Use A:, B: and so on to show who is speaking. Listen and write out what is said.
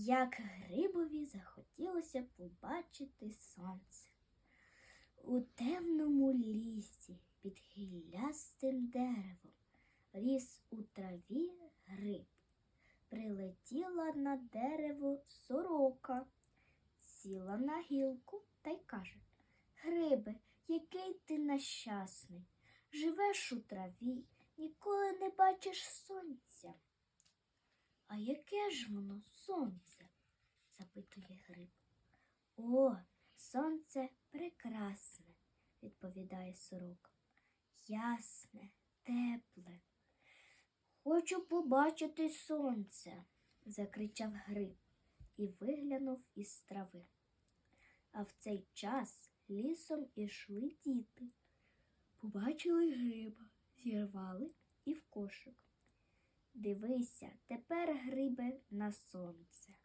A: як грибові захотілося побачити сонце. У темному лісі під гіллястим деревом ріс у траві гриб. Прилетіла на дерево сорока, сіла на гілку та й каже Грибе, який ти нещасний, живеш у траві, ніколи не бачиш сонця. А яке ж воно сонце? запитує гриб. О, сонце прекрасне, відповідає сорока. Ясне, тепле. Хочу побачити сонце, закричав гриб і виглянув із трави. А в цей час лісом ішли діти. Побачили гриба, зірвали і в кошик. Дивися, тепер грибе на сонце.